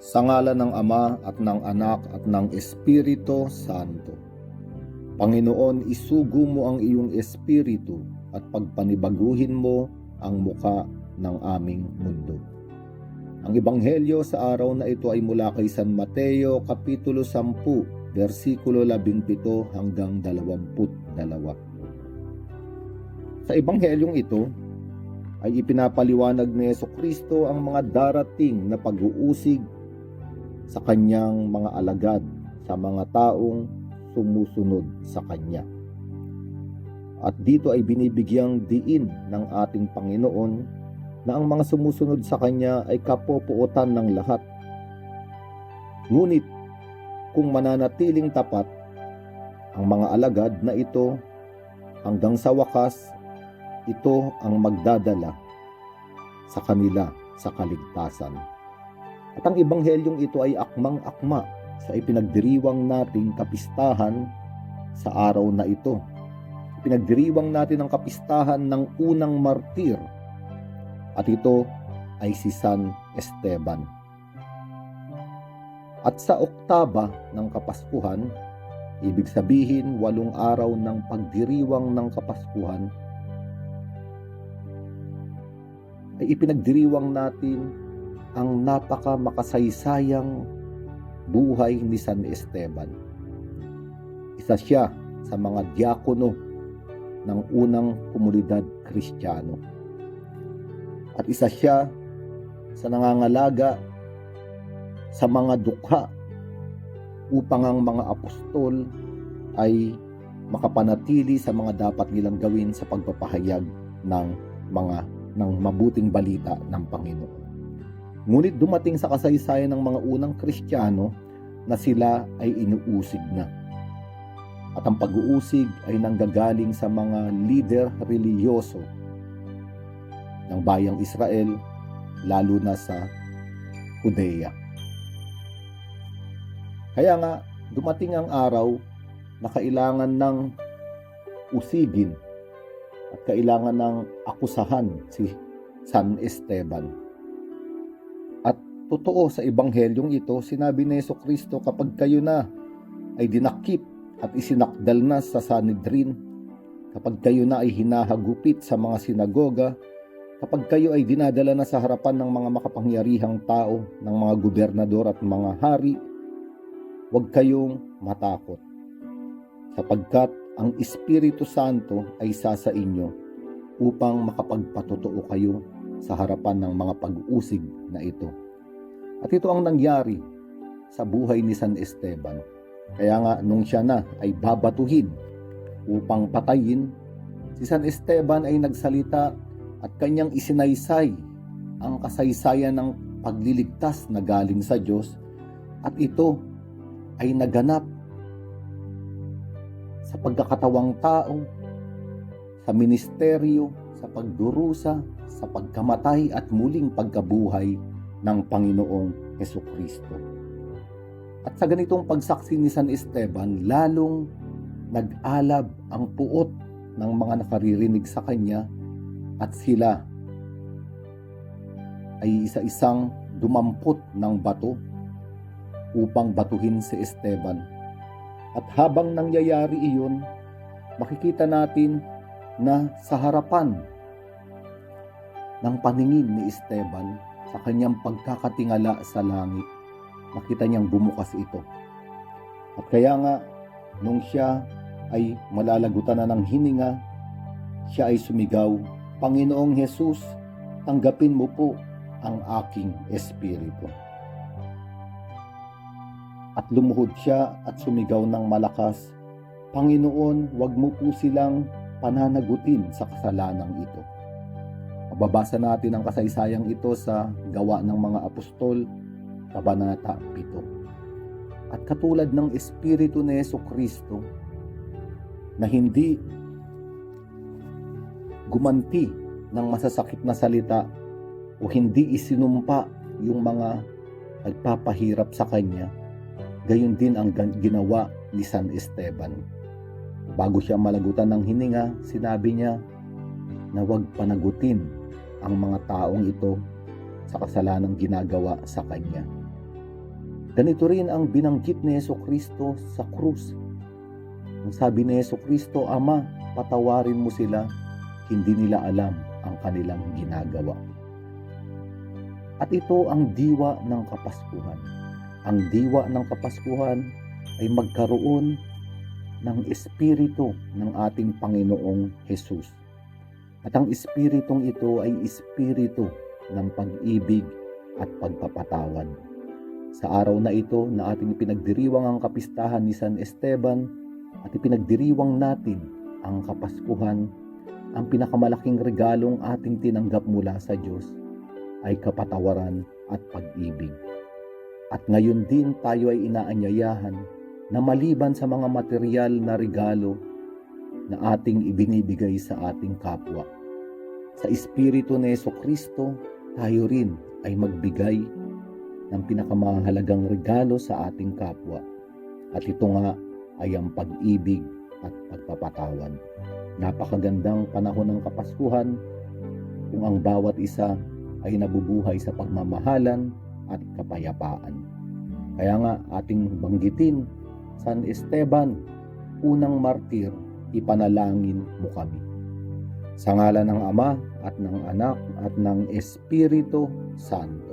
Sa ngala ng Ama at ng Anak at ng Espiritu Santo. Panginoon, isugo mo ang iyong espiritu at pagpanibaguhin mo ang muka ng aming mundo. Ang ebanghelyo sa araw na ito ay mula kay San Mateo kapitulo 10 versikulo 17 hanggang 22. Sa ebanghelyong ito ay ipinapaliwanag ni Yeso Kristo ang mga darating na pag-uusig sa kanyang mga alagad sa mga taong sumusunod sa kanya. At dito ay binibigyang diin ng ating Panginoon na ang mga sumusunod sa kanya ay kapopuotan ng lahat. Ngunit kung mananatiling tapat ang mga alagad na ito hanggang sa wakas, ito ang magdadala sa kanila sa kaligtasan. At ang ebanghelyong ito ay akmang-akma sa ipinagdiriwang nating kapistahan sa araw na ito. Pinagdiriwang natin ang kapistahan ng unang martir at ito ay si San Esteban. At sa oktaba ng Kapaskuhan, ibig sabihin walong araw ng pagdiriwang ng Kapaskuhan, ay ipinagdiriwang natin ang napaka makasaysayang buhay ni San Esteban. Isa siya sa mga diakono ng unang komunidad kristyano. At isa siya sa nangangalaga sa mga dukha upang ang mga apostol ay makapanatili sa mga dapat nilang gawin sa pagpapahayag ng mga ng mabuting balita ng Panginoon. Ngunit dumating sa kasaysayan ng mga unang Kristiyano na sila ay inuusig na. At ang pag-uusig ay nanggagaling sa mga leader religyoso ng bayang Israel, lalo na sa Judea. Kaya nga, dumating ang araw na kailangan ng usigin at kailangan ng akusahan si San Esteban. Totoo sa ebanghelyong ito, sinabi ni Yeso Kristo kapag kayo na ay dinakip at isinakdal na sa Sanhedrin, kapag kayo na ay hinahagupit sa mga sinagoga, kapag kayo ay dinadala na sa harapan ng mga makapangyarihang tao, ng mga gobernador at mga hari, huwag kayong matakot. Sapagkat ang Espiritu Santo ay sa sa inyo upang makapagpatotoo kayo sa harapan ng mga pag-usig na ito. At ito ang nangyari sa buhay ni San Esteban. Kaya nga nung siya na ay babatuhin upang patayin, si San Esteban ay nagsalita at kanyang isinaysay ang kasaysayan ng pagliligtas na galing sa Diyos at ito ay naganap sa pagkakatawang tao, sa ministeryo, sa pagdurusa, sa pagkamatay at muling pagkabuhay ng Panginoong Heso Kristo. At sa ganitong pagsaksi ni San Esteban, lalong nag-alab ang puot ng mga nakaririnig sa kanya at sila ay isa-isang dumampot ng bato upang batuhin si Esteban. At habang nangyayari iyon, makikita natin na sa harapan ng paningin ni Esteban sa kanyang pagkakatingala sa langit, makita niyang bumukas ito. At kaya nga, nung siya ay malalagutan na ng hininga, siya ay sumigaw, Panginoong Hesus, tanggapin mo po ang aking espiritu. At lumuhod siya at sumigaw ng malakas, Panginoon, wag mo po silang pananagutin sa kasalanang ito. Mababasa natin ang kasaysayang ito sa gawa ng mga apostol, Kabanata 7. At katulad ng Espiritu ni Yeso Kristo, na hindi gumanti ng masasakit na salita o hindi isinumpa yung mga nagpapahirap sa kanya, gayon din ang ginawa ni San Esteban. Bago siya malagutan ng hininga, sinabi niya na huwag panagutin ang mga taong ito sa kasalanang ginagawa sa kanya. Ganito rin ang binanggit ni Yeso Kristo sa krus. Ang sabi ni Yeso Kristo, Ama, patawarin mo sila, hindi nila alam ang kanilang ginagawa. At ito ang diwa ng Kapaskuhan. Ang diwa ng Kapaskuhan ay magkaroon ng Espiritu ng ating Panginoong Jesus. At ang Espiritong ito ay Espiritu ng pag-ibig at pagpapatawad. Sa araw na ito na ating pinagdiriwang ang kapistahan ni San Esteban at ipinagdiriwang natin ang Kapaskuhan, ang pinakamalaking regalong ating tinanggap mula sa Diyos ay kapatawaran at pag-ibig. At ngayon din tayo ay inaanyayahan na maliban sa mga material na regalo na ating ibinibigay sa ating kapwa. Sa Espiritu ni Yeso Kristo, tayo rin ay magbigay ng pinakamahalagang regalo sa ating kapwa. At ito nga ay ang pag-ibig at pagpapatawad. Napakagandang panahon ng Kapaskuhan kung ang bawat isa ay nabubuhay sa pagmamahalan at kapayapaan. Kaya nga ating banggitin, San Esteban, unang martir, ipanalangin mo kami. Sa ngala ng Ama at ng Anak at ng Espiritu Santo.